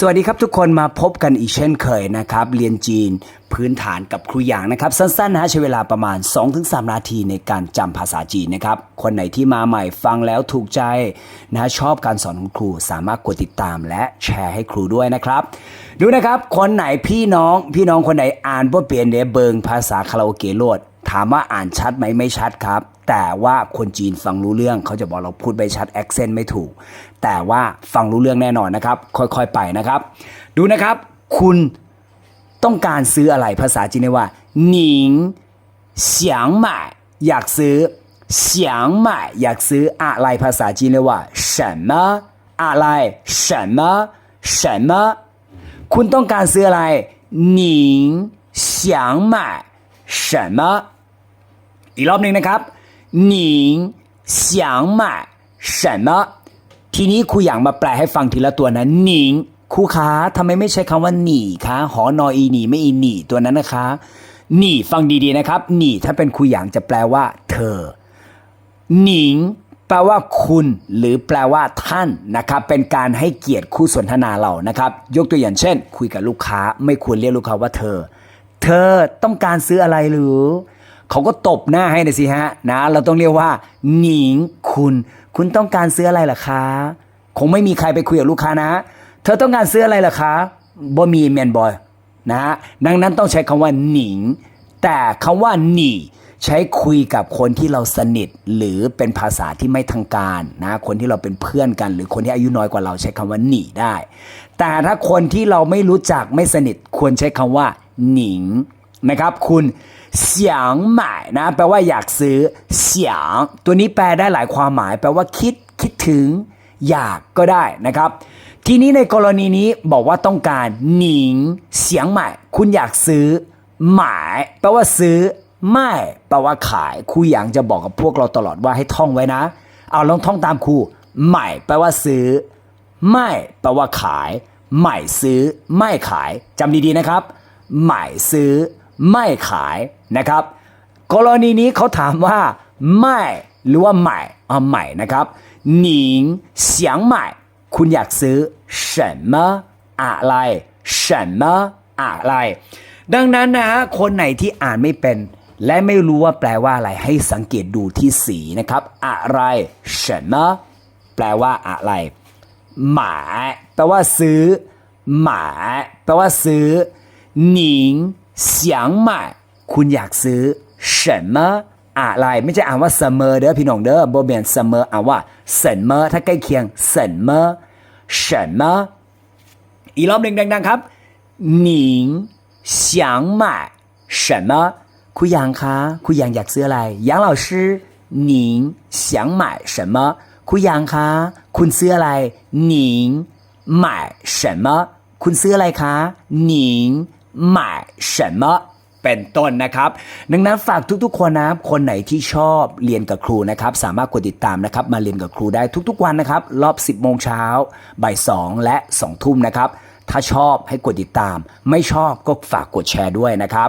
สวัสดีครับทุกคนมาพบกันอีกเช่นเคยนะครับ เรียนจีนพื้นฐานกับครูหยางนะครับ สั้นๆนะใช้เวลาประมาณ 2-3 นาทีในการจำภาษาจีนนะครับ คนไหนที่มาใหม่ฟังแล้วถูกใจนะชอบการสอนของครูสามารถกดติดตามและแชร์ให้ครูด้วยนะครับ ดูนะครับ คนไหนพี่น้องพี่น้องคนไหนอ่านว่าเปลี่ยนเดเบิงภาษาคาราโอเกะโลด ถามว่าอ่านชัดไหมไม่ชัดครับ แต่ว่าคนจีนฟังรู้เรื่องเขาจะบอกเราพูดไม่ชัดแอคเซนต์ไม่ถูก แต่ว่าฟังรู้เรื่องแน่นอนนะครับ ค่อยๆไปนะครับ ดูนะครับ คุณต้องการซื้ออะไรภาษาจีนเรียกว่าหนิง想买อยากซื้อ想买อยากซื้ออะไรภาษาจีนเรียกว่า什么อะไร什么什么คุณต้องการซื้ออะไรหนิง想买什么 อีกรอบหนึ่งนะครับหนิงเยงหม什么ทีนี้ครูอยากมาแปลให้ฟังทีละตัวนะหนิงครูคะทำไมไม่ใช้คำว่าหนีคะหอนออีหนีไม่อีหนีตัวนั้นนะคะหนีฟังดีๆนะครับหนีถ้าเป็นครูอยางจะแปลว่า เธอหนิงแปลว่าคุณ หรือแปลว่าท่านนะครับ เป็นการให้เกียรติคู่สนทนาเรานะครับ ยกตัวอย่างเช่น คุยกับลูกค้า ไม่ควรเรียกลูกค้าว่าเธอ เธอต้องการซื้ออะไรหรือ เขาก็ตบหน้าให้นะสิฮะนะ เราต้องเรียกว่า หนิงคุณ คุณต้องการซื้ออะไรล่ะคะคงไม่มีใครไปคุยกับลูกค้านะ เธอต้องการซื้ออะไรล่ะคะบ่มีแมนบอยนะฮะดังนั้นต้องใช้คำว่าหนิง แต่คำว่าหนีใช้คุยกับคนที่เราสนิท หรือเป็นภาษาที่ไม่ทางการนะ คนที่เราเป็นเพื่อนกัน หรือคนที่อายุน้อยกว่าเราใช้คำว่าหนีได้ แต่ถ้าคนที่เราไม่รู้จักไม่สนิทควรใช้คำว่าหนิง นะครับ คุณเสียงหมายนะแปลว่าอยากซื้อเสียงตัวนี้แปลได้หลายความหมาย แปลว่าคิดคิดถึง อยากก็ได้นะครับ ทีนี้ในกรณีนี้บอกว่าต้องการหนิงเสียงใหม่คุณอยากซื้อ หมายแปลว่าซื้อ ไม่แปลว่าขายครูหยางจะบอกกับพวกเราตลอดว่าให้ท่องไว้นะ เอาลองท่องตามครูใหม่แปลว่าซื้อ ไม่แปลว่าขาย ใหม่ซื้อ ไม่ขายจำดีๆนะครับ ใหม่ซื้อ ไม่ขายนะครับ กรณีนี้เขาถามว่าไม่หรือว่าใหม่เอาใหม่นะครับหนิง想买คุณอยากซื้อ什么อะไร什么อะไร ดังนั้นนะฮะคนไหนที่อ่านไม่เป็น และไม่รู้ว่าแปลว่าอะไรให้สังเกตดูที่สีนะครับ อะไร什么แปลว่าอะไร หมายแปลว่าซื้อ หมายแปลว่าซื้อหนิง 想买คุณอยากซื้อ什么อะไรไม่ใช่อ่านว่าเสมอเด้อพี่น้องเด้อบ่เบียนเสมออ่านว่าเสมอถ้าใกล้เคียงเสมอ什么อีกรอบหนึ่งดังๆครับหนิง想买什么ครูหยางคะครูหยางอยากซื้ออะไรหยาง老师หนิง想买什么ครูหยางคะคุณซื้ออะไรหนิง买什么คุณซื้ออะไรคะหนิง หมา什么เป็นต้นนะครับ ดังนั้นฝากทุกๆคนนะครับคนไหนที่ชอบเรียนกับครูนะครับ สามารถกดติดตามนะครับ มาเรียนกับครูได้ทุกๆวันนะครับ รอบ 10โมงเช้าบ่าย2และ2ทุ่มนะครับ ถ้าชอบให้กดติดตาม ไม่ชอบก็ฝากกดแชร์ด้วยนะครับ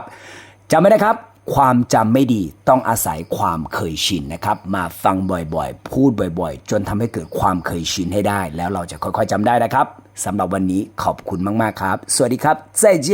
จำไม่ได้ครับความจำไม่ดีต้องอาศัยความเคยชินนะครับ มาฟังบ่อยๆ พูดบ่อยๆ จนทำให้เกิดความเคยชินให้ได้ แล้วเราจะค่อยๆจำได้นะครับสำหรับวันนี้ขอบคุณมากๆครับ สวัสดีครับใจเจ